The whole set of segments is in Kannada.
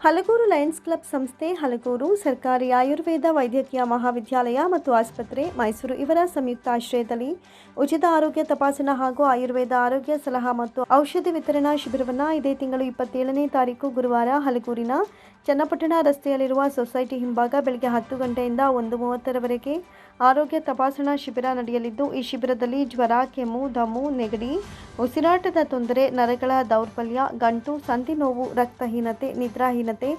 ಹಲಗೂರು ಲಯನ್ಸ್ ಕ್ಲಬ್ ಸಂಸ್ಥೆ, ಹಲಗೂರು ಸರ್ಕಾರಿ ಆಯುರ್ವೇದ ವೈದ್ಯಕೀಯ ಮಹಾವಿದ್ಯಾಲಯ ಮತ್ತು ಆಸ್ಪತ್ರೆ ಮೈಸೂರು ಇವರ ಸಂಯುಕ್ತ ಆಶ್ರಯದಲ್ಲಿ ಉಚಿತ ಆರೋಗ್ಯ ತಪಾಸಣಾ ಹಾಗೂ ಆಯುರ್ವೇದ ಆರೋಗ್ಯ ಸಲಹಾ ಮತ್ತು ಔಷಧಿ ವಿತರಣಾ ಶಿಬಿರವನ್ನು ಇದೇ ತಿಂಗಳು ಇಪ್ಪತ್ತೇಳನೇ ತಾರೀಕು ಗುರುವಾರ ಹಲಗೂರಿನ ಚನ್ನಪಟ್ಟಣ ರಸ್ತೆಯಲ್ಲಿರುವ ಸೊಸೈಟಿ ಹಿಂಭಾಗ ಬೆಳಗ್ಗೆ ಹತ್ತು ಗಂಟೆಯಿಂದ ಒಂದು ಮೂವತ್ತರವರೆಗೆ ಆರೋಗ್ಯ ತಪಾಸಣಾ ಶಿಬಿರ ನಡೆಯಲಿದ್ದು, ಈ ಶಿಬಿರದಲ್ಲಿ ಜ್ವರ, ಕೆಮ್ಮು, ದಮ್ಮು, ನೆಗಡಿ, ಉಸಿರಾಟದ ತೊಂದರೆ, ನರಗಳ ದೌರ್ಬಲ್ಯ, ಗಂಟು, ಸಂಧಿ ನೋವು, ರಕ್ತಹೀನತೆ, ನಿದ್ರಾಹೀನತೆ,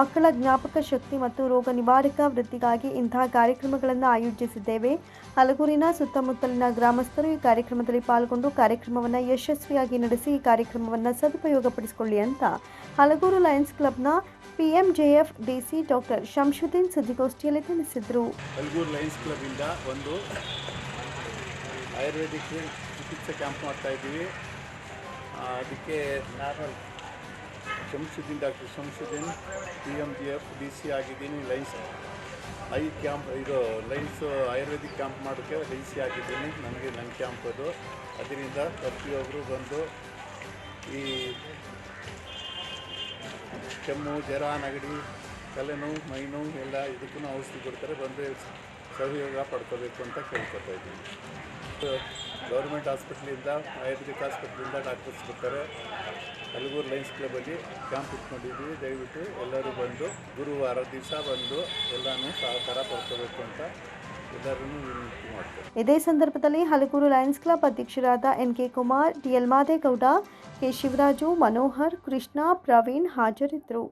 ಮಕ್ಕಳ ಜ್ಞಾಪಕ ಶಕ್ತಿ ಮತ್ತು ರೋಗ ನಿವಾರಕ ವೃತ್ತಿಗಾಗಿ ಇಂತಹ ಕಾರ್ಯಕ್ರಮಗಳನ್ನು ಆಯೋಜಿಸಿದ್ದೇವೆ. ಹಲಗೂರಿನ ಸುತ್ತಮುತ್ತಲಿನ ಗ್ರಾಮಸ್ಥರು ಈ ಕಾರ್ಯಕ್ರಮದಲ್ಲಿ ಪಾಲ್ಗೊಂಡು ಕಾರ್ಯಕ್ರಮವನ್ನು ಯಶಸ್ವಿಯಾಗಿ ನಡೆಸಿ ಈ ಕಾರ್ಯಕ್ರಮವನ್ನು ಸದುಪಯೋಗಪಡಿಸಿಕೊಳ್ಳಿ ಅಂತ ಹಲಗೂರು ಲಯನ್ಸ್ ಕ್ಲಬ್ನ ಪಿಎಂಜೆಎಫ್ ಡಿಸಿ ಡಾಕ್ಟರ್ ಶಂಶುದ್ದೀನ್ ಸುದ್ದಿಗೋಷ್ಠಿಯಲ್ಲಿ ತಿಳಿಸಿದರು. ಕ್ಲಬ್ಬಿಂದ ಒಂದು ಆಯುರ್ವೇದಿಕ್ ಚಿಕಿತ್ಸೆ ಕ್ಯಾಂಪ್ ಮಾಡ್ತಾ ಇದ್ದೀವಿ. ಅದಕ್ಕೆ ಅದಕ್ಕೆ Shamsuddin doctor Shamsuddin P M G F D C ಆಗಿದ್ದೀನಿ ಲೈನ್ಸ್ ಐ ಕ್ಯಾಂಪ್, ಇದು ಲೈನ್ಸ್ ಆಯುರ್ವೇದಿಕ್ ಕ್ಯಾಂಪ್ ಮಾಡೋಕ್ಕೆ ಡಿ ಸಿ ಆಗಿದ್ದೀನಿ ನನಗೆ ನನ್ನ ಕ್ಯಾಂಪ್ ಅದು. ಅದರಿಂದ ಪ್ರತಿಯೊಬ್ಬರು ಬಂದು ಈ ಕೆಮ್ಮು, ಜ್ವರ, ನೆಗಡಿ, ತಲೆನೋವು, ಮೈನೋವು ಎಲ್ಲ ಇದಕ್ಕೂ ಔಷಧಿ ಕೊಡ್ತಾರೆ. ಬಂದು ಸಹಯೋಗ ಪಡ್ಕೋಬೇಕು ಅಂತ ಕೇಳ್ಕೊತಾ ಇದ್ದೀನಿ. ಗೌರ್ಮೆಂಟ್ ಹಾಸ್ಪಿಟ್ಲಿಂದ, ಆಯುರ್ವೇದಿಕ್ ಹಾಸ್ಪಿಟ್ಲಿಂದ ಡಾಕ್ಟರ್ಸ್ ಬರ್ತಾರೆ. ಹಲಗೂರು ಲೈನ್ಸ್ ಕ್ಲಬಲ್ಲಿ ಕ್ಯಾಂಪ್ ಇಟ್ಕೊಂಡಿದ್ದೀವಿ. ದಯವಿಟ್ಟು ಎಲ್ಲರೂ ಬಂದು ಗುರುವಾರ ದಿವಸ ಬಂದು ಎಲ್ಲನೂ ಸಹಕಾರ ಪಡ್ಕೋಬೇಕು ಅಂತ ಇದೇ ಸಂದರ್ಭದಲ್ಲಿ ಹಲಗೂರು ಲಯನ್ಸ್ ಕ್ಲಬ್ ಅಧ್ಯಕ್ಷರಾದ N K Kumar D L Madegowda, K Shivaraju, Manohar, Krishna, Praveen ಹಾಜರಿದ್ದರು.